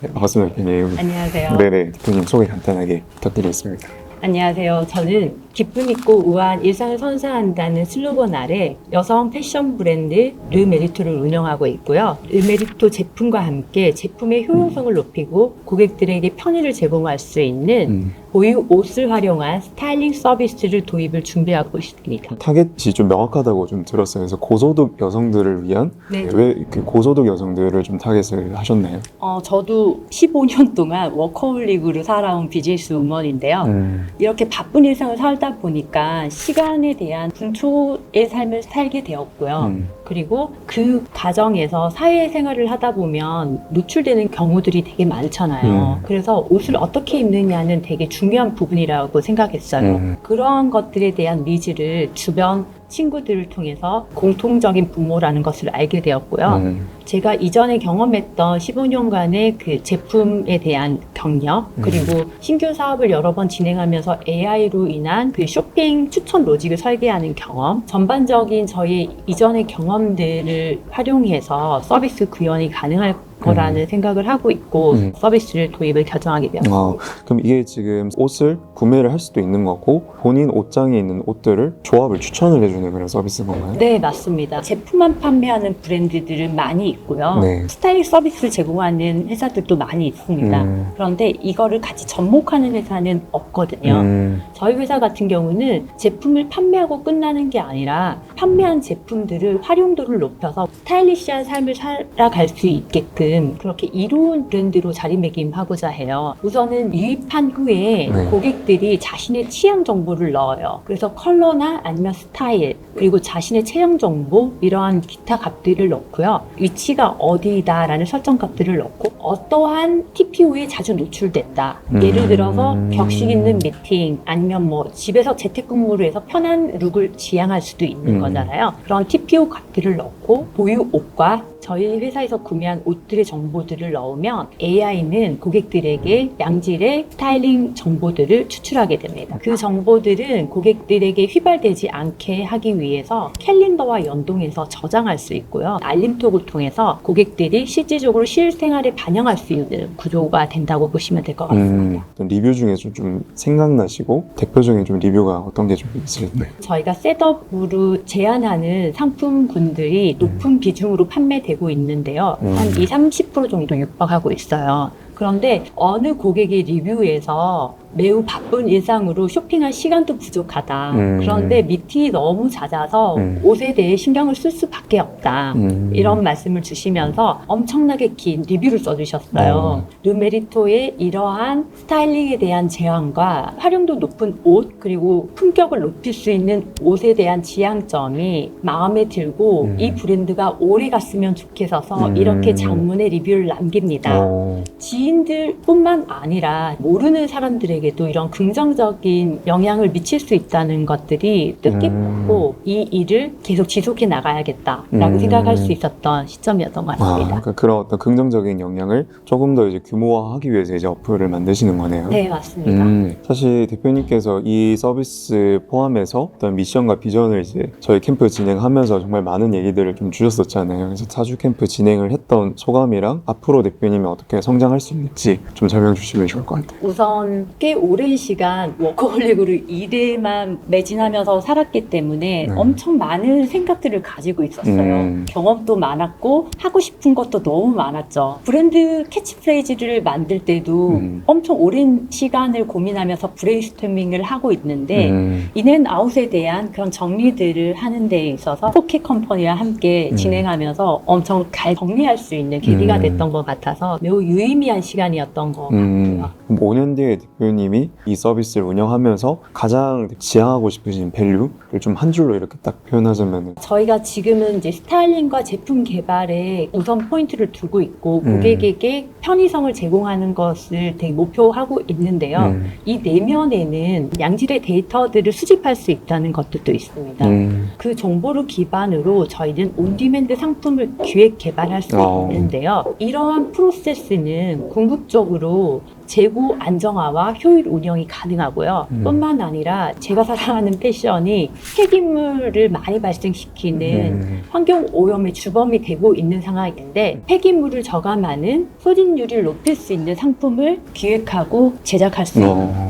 네, 반갑습니다, 대표님. 안녕하세요. 네네, 대표님 소개 간단하게 부탁드리겠습니다. 안녕하세요. 저는 기쁨 있고 우아한 일상을 선사한다는 슬로건 아래 여성 패션 브랜드 르메리토를 운영하고 있고요. 르메리토 제품과 함께 제품의 효용성을 높이고 고객들에게 편의를 제공할 수 있는 음, 보유 옷을 활용한 스타일링 서비스를 도입을 준비하고 있습니다. 타겟이 좀 명확하다고 좀 들었어요. 그래서 고소득 여성들을 위한 네. 왜 이렇게 고소득 여성들을 좀 타겟을 하셨나요? 어, 저도 15년 동안 워커홀릭으로 살아온 비즈니스 우먼인데요. 음, 이렇게 바쁜 일상을 살다 보니까 시간에 대한 분초의 삶을 살게 되었고요. 음, 그리고 그 과정에서 사회생활을 하다 보면 노출되는 경우들이 되게 많잖아요. 음. 그래서 옷을 어떻게 입느냐는 되게 중요한 부분이라고 생각했어요. 음. 그러한 것들에 대한 니즈를 주변 친구들을 통해서 공통적인 부모라는 것을 알게 되었고요. 음, 제가 이전에 경험했던 15년간의 그 제품에 대한 경력, 음. 그리고 신규 사업을 여러 번 진행하면서 AI로 인한 그 쇼핑 추천 로직을 설계하는 경험, 전반적인 저희 이전의 경험 들을 활용해서 서비스 구현이 가능할 거라는 생각을 하고 있고 음. 서비스를 도입을 결정하게 되었습니다. 아, 그럼 이게 지금 옷을 구매를 할 수도 있는 거고 본인 옷장에 있는 옷들을 조합을 추천을 해주는 그런 서비스인 건가요? 네, 맞습니다. 제품만 판매하는 브랜드들은 많이 있고요. 네. 스타일링 서비스를 제공하는 회사들도 많이 있습니다. 음. 그런데 이거를 같이 접목하는 회사는 없거든요. 음, 저희 회사 같은 경우는 제품을 판매하고 끝나는 게 아니라 판매한 제품들을 활용도를 높여서 스타일리시한 삶을 살아갈 수 있게끔 그렇게 이로운 브랜드로 자리매김하고자 해요. 우선은 유입한 후에 네. 고객들이 자신의 취향 정보를 넣어요. 그래서 컬러나 아니면 스타일 그리고 자신의 체형 정보 이러한 기타 값들을 넣고요. 위치가 어디다라는 설정 값들을 넣고 어떠한 TPO에 자주 노출됐다. 음. 예를 들어서 격식 있는 미팅 아니면 뭐 집에서 재택근무를 해서 편한 룩을 지향할 수도 있는 음. 거잖아요. 그런 TPO 값들을 넣고 보유 옷과 저희 회사에서 구매한 옷들의 정보들을 넣으면 AI는 고객들에게 양질의 스타일링 정보들을 추출하게 됩니다. 그 정보들은 고객들에게 휘발되지 않게 하기 위해서 캘린더와 연동해서 저장할 수 있고요. 알림톡을 통해서 고객들이 실질적으로 실생활에 반영할 수 있는 구조가 된다고 보시면 될 것 같습니다. 음, 리뷰 중에서 좀 생각나시고 대표적인 좀 리뷰가 어떤 게 좀 있으셨나요? 저희가 셋업으로 제안하는 상품군들이 높은 비중으로 판매되고 있는데요. 음. 한 2, 30% 정도 육박하고 있어요. 그런데 어느 고객의 리뷰에서 매우 바쁜 일상으로 쇼핑할 시간도 부족하다. 음. 그런데 미팅이 너무 잦아서 음. 옷에 대해 신경을 쓸 수밖에 없다. 음. 이런 말씀을 주시면서 엄청나게 긴 리뷰를 써주셨어요. 어. 르메리토의 이러한 스타일링에 대한 제안과 활용도 높은 옷 그리고 품격을 높일 수 있는 옷에 대한 지향점이 마음에 들고 음. 이 브랜드가 오래 갔으면 좋겠어서 음. 이렇게 장문의 리뷰를 남깁니다. 어, 지 인들뿐만 아니라 모르는 사람들에게도 이런 긍정적인 영향을 미칠 수 있다는 것들이 뜻깊고 이 일을 계속 지속해 나가야겠다라고 음. 생각할 수 있었던 시점이었던 것 아, 같습니다. 그러니까 그런 어떤 긍정적인 영향을 조금 더 이제 규모화하기 위해서 이제 어플을 만드시는 거네요. 네, 맞습니다. 음, 사실 대표님께서 이 서비스 포함해서 어떤 미션과 비전을 이제 저희 캠프 진행하면서 정말 많은 얘기들을 좀 주셨었잖아요. 그래서 사주 캠프 진행을 했던 소감이랑 앞으로 대표님이 어떻게 성장할 수 있는지 좀 설명 주시면 좋을 것 같아요. 우선 꽤 오랜 시간 워커홀릭으로 일에만 매진하면서 살았기 때문에 네. 엄청 많은 생각들을 가지고 있었어요. 음. 경험도 많았고 하고 싶은 것도 너무 많았죠. 브랜드 캐치프레이즈를 만들 때도 음. 엄청 오랜 시간을 고민하면서 브레인스토밍을 하고 있는데 음, 인앤아웃에 대한 그런 정리들을 하는 데 있어서 포켓 컴퍼니와 함께 음. 진행하면서 엄청 잘 정리할 수 있는 계기가 음. 됐던 것 같아서 매우 유의미한 시간이었던 것 음, 같고요. 그럼 5년 뒤에 대표님이 이 서비스를 운영하면서 가장 지향하고 싶으신 밸류를 좀 한 줄로 이렇게 딱 표현하자면 저희가 지금은 이제 스타일링과 제품 개발에 우선 포인트를 두고 있고 음. 고객에게 편의성을 제공하는 것을 되게 목표하고 있는데요. 음, 이 내면에는 양질의 데이터들을 수집할 수 있다는 것들도 있습니다. 음, 그 정보를 기반으로 저희는 온디맨드 상품을 기획 개발할 수 어. 있는데요. 이러한 프로세스는 궁극적으로 재고 안정화와 효율 운영이 가능하고요. 음. 뿐만 아니라 제가 사랑하는 패션이 폐기물을 많이 발생시키는 음. 환경 오염의 주범이 되고 있는 상황인데 폐기물을 저감하는 소진율을 높일 수 있는 상품을 기획하고 제작할 수 어. 있습니다.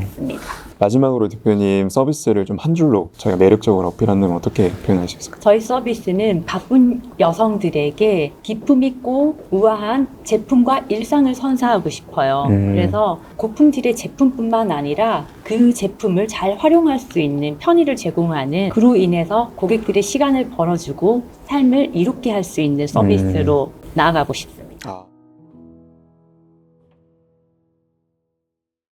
마지막으로 대표님 서비스를 좀 한 줄로 저희가 매력적으로 어필한다면 어떻게 표현할 수 있을까요? 저희 서비스는 바쁜 여성들에게 기품 있고 우아한 제품과 일상을 선사하고 싶어요. 음. 그래서 고품질의 제품뿐만 아니라 그 제품을 잘 활용할 수 있는 편의를 제공하는 그로 인해서 고객들의 시간을 벌어주고 삶을 이롭게 할 수 있는 서비스로 나아가고 싶습니다.